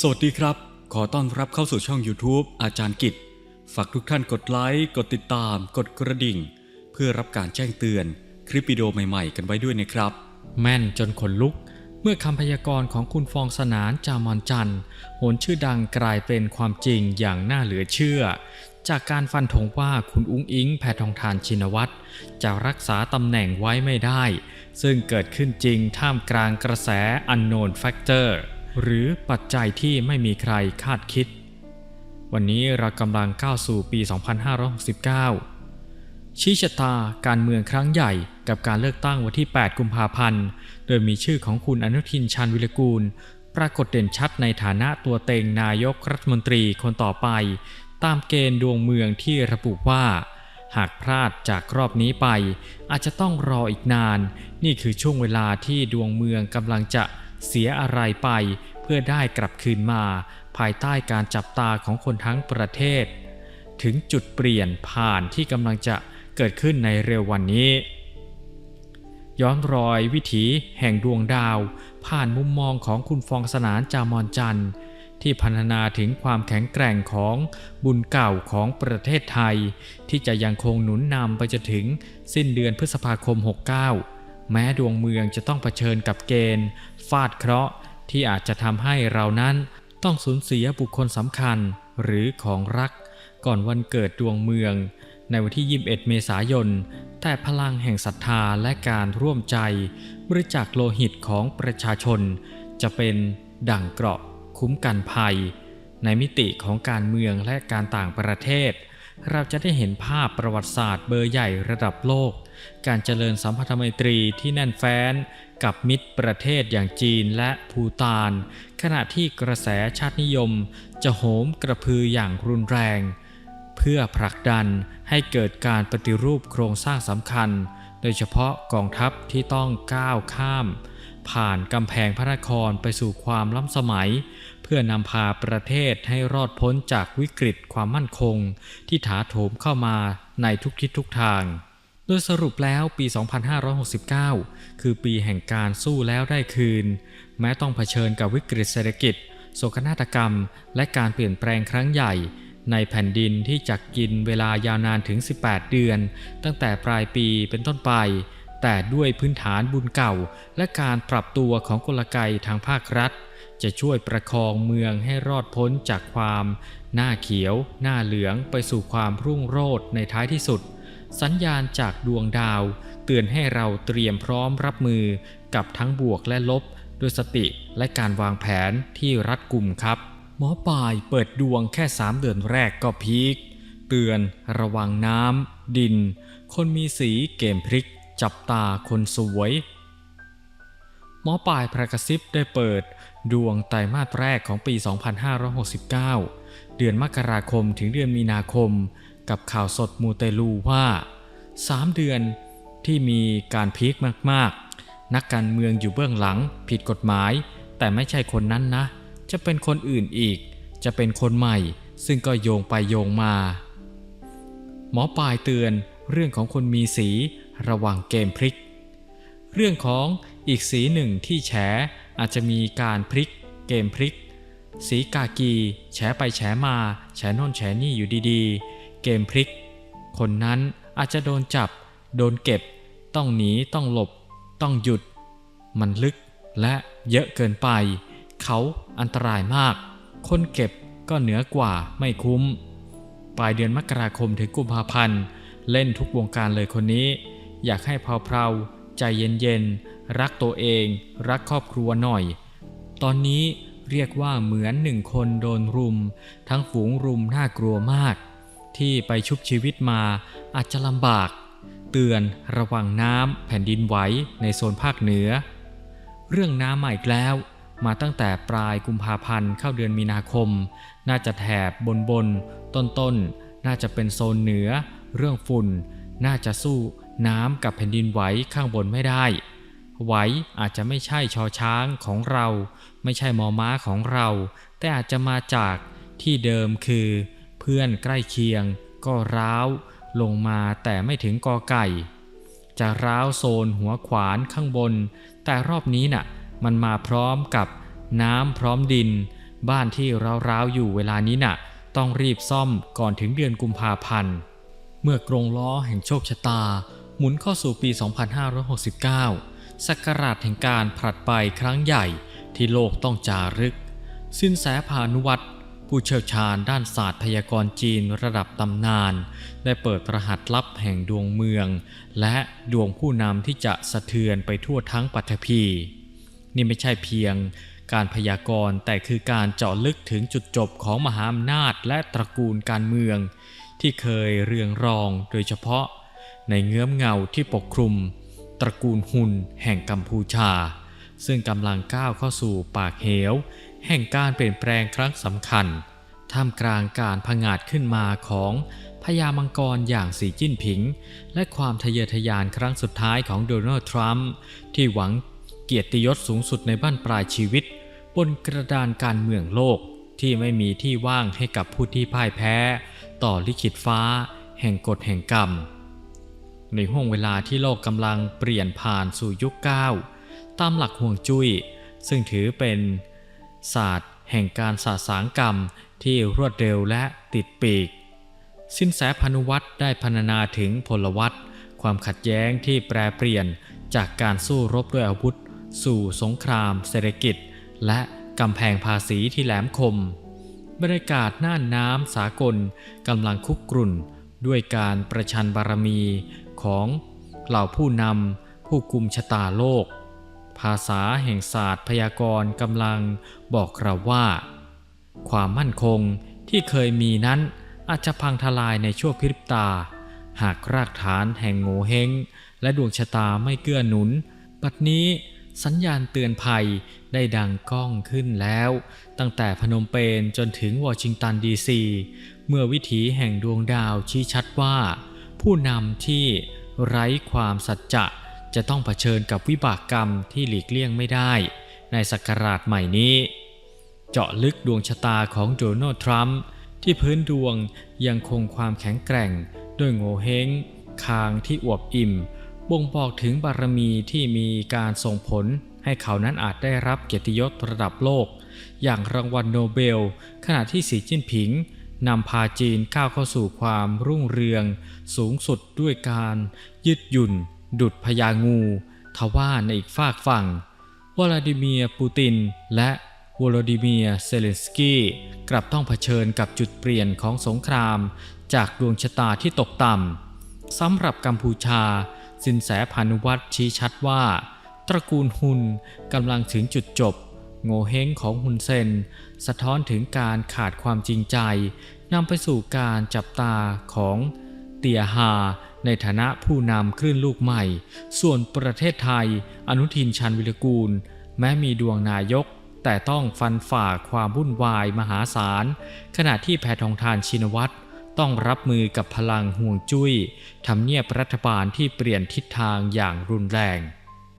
สวัสดีครับ ขอต้อนรับเข้าสู่ช่อง YouTube อาจารย์กิจ ฝากทุกท่านกดไลค์ กดติดตาม กดกระดิ่ง เพื่อรับการแจ้งเตือนคลิปวิดีโอใหม่ๆ กันไว้ด้วยนะครับ แม่นจนขนลุก เมื่อคำพยากรณ์ของคุณฟองสนานจามอนจันโหนชื่อดังกลายเป็นความจริงอย่างน่าเหลือเชื่อ จากการฟันธงว่าคุณอุ้งอิงแพทองทานชินวัตรจะรักษาตำแหน่งไว้ไม่ได้ ซึ่งเกิดขึ้นจริงท่ามกลางกระแส unknown factor หรือปัจจัยที่ไม่มีใครคาดคิด วันนี้เรากำลังก้าวสู่ปี 2569 ชี้ชะตาการเมืองครั้งใหญ่กับการเลือกตั้งวันที่ 8 กุมภาพันธ์ โดยมีชื่อของคุณอนุทินชาญวิรกูล ปรากฏเด่นชัดในฐานะตัวเต็งนายกรัฐมนตรีคนต่อไป ตามเกณฑ์ดวงเมืองที่ระบุว่าหากพลาดจากรอบนี้ไป อาจจะต้องรออีกนาน นี่คือช่วงเวลาที่ดวงเมืองกำลังจะเสียอะไรไป เพื่อได้กลับคืนมาภายใต้การจับตาของคนทั้งประเทศ ถึงจุดเปลี่ยนผ่านที่กำลังจะเกิดขึ้นในเร็ววันนี้ ย้อนรอยวิถีแห่งดวงดาว ผ่านมุมมองของคุณฟองสนานจามอนจันทร์ที่พรรณนาถึงความแข็งแกร่งของบุญเก่าของประเทศไทย ที่จะยังคงหนุนนำไปจนถึงสิ้นเดือนพฤษภาคม 69 แม้ดวงเมืองจะต้องเผชิญกับเกณฑ์ ฟาดเคราะห์ ที่อาจจะทำให้เรานั้นต้องสูญเสียบุคคลสำคัญหรือของรัก ก่อนวันเกิดดวงเมือง ในวันที่ 21 เมษายน แต่พลังแห่งศรัทธาและการร่วมใจ บริจาคโลหิตของประชาชน จะเป็นดั่งเกราะคุ้มกันภัย ในมิติของการเมืองและการต่างประเทศ เราจะได้เห็นภาพประวัติศาสตร์เบอร์ใหญ่ระดับโลก การเจริญสัมพันธไมตรีที่แน่นแฟ้น กับมิตรประเทศอย่างจีนและภูตาน ขณะที่กระแสชาตินิยม จะโหมกระพืออย่างรุนแรง เพื่อผลักดันให้เกิดการปฏิรูปโครงสร้างสำคัญ โดยเฉพาะกองทัพที่ต้องก้าวข้าม ผ่านกำแพงพระนครไปสู่ความล้ำสมัย เพื่อนำพาประเทศให้รอดพ้นจากวิกฤตความมั่นคง ที่ถาโถมเข้ามาในทุกทิศทุกทาง โดยสรุปแล้วปี 2569 คือปีแห่งการสู้แล้วได้คืน แม้ต้องเผชิญกับวิกฤตเศรษฐกิจ โศกนาฏกรรม และการเปลี่ยนแปลงครั้งใหญ่ ในแผ่นดินที่จะกินเวลายาวนานถึง 18 เดือน ตั้งแต่ปลายปีเป็นต้นไปแต่ด้วยพื้นฐานบุญเก่า และการปรับตัวของกลไกทางภาครัฐ จะช่วยประคองเมืองให้รอดพ้นจากความ หน้าเขียว หน้าเหลืองไปสู่ความรุ่งโรจน์ในท้ายที่สุด สัญญาณจากดวงดาว เตือนให้เราเตรียมพร้อมรับมือกับทั้งบวกและลบ ด้วยสติและการวางแผนที่รัดกุมครับ หมอปลายเปิดดวงแค่3เดือนแรกก็พีคเตือนระวังน้ำดิน คนมีสีเกมพริก จับตาคนสวย หมอปลายพระกระซิบได้เปิด ดวงไตรมาสแรกของปี 2569 เดือนมกราคมถึงเดือนมีนาคม กับข่าวสดมูเตลูว่า 3 เดือนที่มีการพีคมากๆ นักการเมืองอยู่เบื้องหลัง ผิดกฎหมาย แต่ไม่ใช่คนนั้นนะ จะเป็นคนอื่นอีก จะเป็นคนใหม่ ซึ่งก็โยงไปโยงมา หมอปลายเตือนเรื่องของคนมีสี ระวังเกมพลิก เรื่องของอีกสีหนึ่งที่แฉอาจจะมีการพลิก เกมพลิก สีกากี แฉไปแฉมา แฉโน่นแฉนี่อยู่ดีๆ เกมพลิก คนนั้นอาจจะโดนจับ โดนเก็บ ต้องหนีต้องหลบ ต้องหยุด มันลึกและเยอะเกินไป เขาอันตรายมาก คนเก็บก็เหนือกว่าไม่คุ้ม ปลายเดือนมกราคมถึงกุมภาพันธ์ เล่นทุกวงการเลยคนนี้ อยากให้เพลา ใจเย็นๆ รักตัวเอง รักครอบครัวหน่อย ตอนนี้เรียกว่าเหมือนหนึ่งคนโดนรุม ทั้งฝูงรุมน่ากลัวมาก ที่ไปชุบชีวิตมาอาจจะลำบาก เตือนระวังน้ำแผ่นดินไหวในโซนภาคเหนือ เรื่องน้ำมาอีกแล้ว มาตั้งแต่ปลายกุมภาพันธ์เข้าเดือนมีนาคม น่าจะแถบบนบนต้นต้นๆน่าจะเป็นโซนเหนือ เรื่องฝุ่น น่าจะสู้ น้ำกับแผ่นดินไหวข้างบนไม่ได้ ไหวอาจจะไม่ใช่ชอช้างของเรา ไม่ใช่มอม้าของเรา แต่อาจจะมาจากที่เดิมคือ เพื่อนใกล้เคียง ก็ร้าว ลงมาแต่ไม่ถึงกอไก่ จะร้าวโซนหัวขวานข้างบน แต่รอบนี้น่ะ มันมาพร้อมกับน้ำพร้อมดิน บ้านที่ร้าวๆอยู่เวลานี้น่ะ ต้องรีบซ่อมก่อนถึงเดือนกุมภาพันธ์เมื่อกรงล้อแห่งโชคชะตา หมุนเข้าสู่ปี 2569ศักราชแห่งการผลัดไปครั้งใหญ่ที่โลกต้องจารึก สินแสพานุวัตรผู้เชี่ยวชาญด้านศาสตร์พยากรณ์จีนระดับตำนาน ได้เปิดรหัสลับแห่งดวงเมือง และดวงผู้นำที่จะสะเทือนไปทั่วทั้งปัทภีนี่ไม่ใช่เพียงการพยากรณ์แต่คือการเจาะลึกถึงจุดจบของมหาอำนาจและตระกูลการเมือง ที่เคยเรืองรองโดยเฉพาะ ในเงื้อมเงาที่ปกคลุม ตระกูลหุนแห่งกัมพูชา ซึ่งกำลังก้าวเข้าสู่ปากเหว แห่งการเปลี่ยนแปลงครั้งสำคัญ ท่ามกลางการผงาดขึ้นมาของพญามังกรอย่างสีจิ้นผิง และความทะเยอทะยานครั้งสุดท้ายของโดนัลด์ทรัมป์ที่หวังเกียรติยศสูงสุดในบ้านปลายชีวิต บนกระดานการเมืองโลกที่ไม่มีที่ว่างให้กับผู้ที่พ่ายแพ้ ต่อลิขิตฟ้า แห่งกฎแห่งกรรม ในห่วงเวลาที่โลกกำลังเปลี่ยนผ่านสู่ยุคเก้าตามหลักห่วงจุย้ย ซึ่งถือเป็นศาสตร์แห่งการสาสางกรรมที่รวดเร็วและติดปีก สินแสพานุวัตรได้พรรณนาถึงพลวัตความขัดแย้งที่แปรเปลี่ยนจากการสู้รบด้วยอาวุธ สู่สงคราม เศรษฐกิจ และกำแพงภาษีที่แหลมคม บรรยากาศน่านน้ำสากลกำลังคุกกรุ่น ด้วยการประชันบารมี ของเหล่าผู้นำผู้กุมชะตาโลก ภาษาแห่งศาสตร์พยากรณ์กำลังบอกเราว่า ความมั่นคงที่เคยมีนั้นอาจจะพังทลายในชั่วพริบตา หากรากฐานแห่งโงเฮงและดวงชะตาไม่เกื้อหนุน บัดนี้สัญญาณเตือนภัยได้ดังก้องขึ้นแล้ว ตั้งแต่พนมเปญจนถึงวอชิงตันดีซี เมื่อวิถีแห่งดวงดาวชี้ชัดว่า ผู้นำที่ไร้ความสัจจะจะต้องเผชิญกับวิบากกรรมที่หลีกเลี่ยงไม่ได้ ในศักราชใหม่นี้ เจาะลึกดวงชะตาของโดนัลด์ทรัมป์ที่พื้นดวงยังคงความแข็งแกร่ง ด้วยโงเฮงคางที่อวบอิ่ม บ่งบอกถึงบารมีที่มีการส่งผลให้เขานั้นอาจได้รับเกียรติยศระดับโลก อย่างรางวัลโนเบล ขณะที่สีจิ้นผิง นำพาจีนก้าวเข้าสู่ความรุ่งเรือง สูงสุดด้วยการยืดหยุ่น ดุดพญางูทว่าในอีกฝากฝั่งวลาดิเมียร์ปูติน และวลาดิเมียร์เซเลนสกี้กลับต้องเผชิญกับจุดเปลี่ยนของสงคราม จากดวงชะตาที่ตกต่ำสำหรับกัมพูชา สินแสพานุวัตรชี้ชัดว่า ตระกูลฮุนกำลังถึงจุดจบ โงเฮงของฮุนเซน สะท้อนถึงการขาดความจริงใจ นำไปสู่การจับตาของเตียฮาในฐานะผู้นำคลื่นลูกใหม่ ส่วนประเทศไทย อนุทินชันวิรกูล แม้มีดวงนายก แต่ต้องฟันฝ่าความวุ่นวายมหาศาล ขณะที่แพทองทานชินวัตรต้องรับมือกับพลังห่วงจุย้ยทำเนียบรัฐบาลที่เปลี่ยนทิศทางอย่างรุนแรง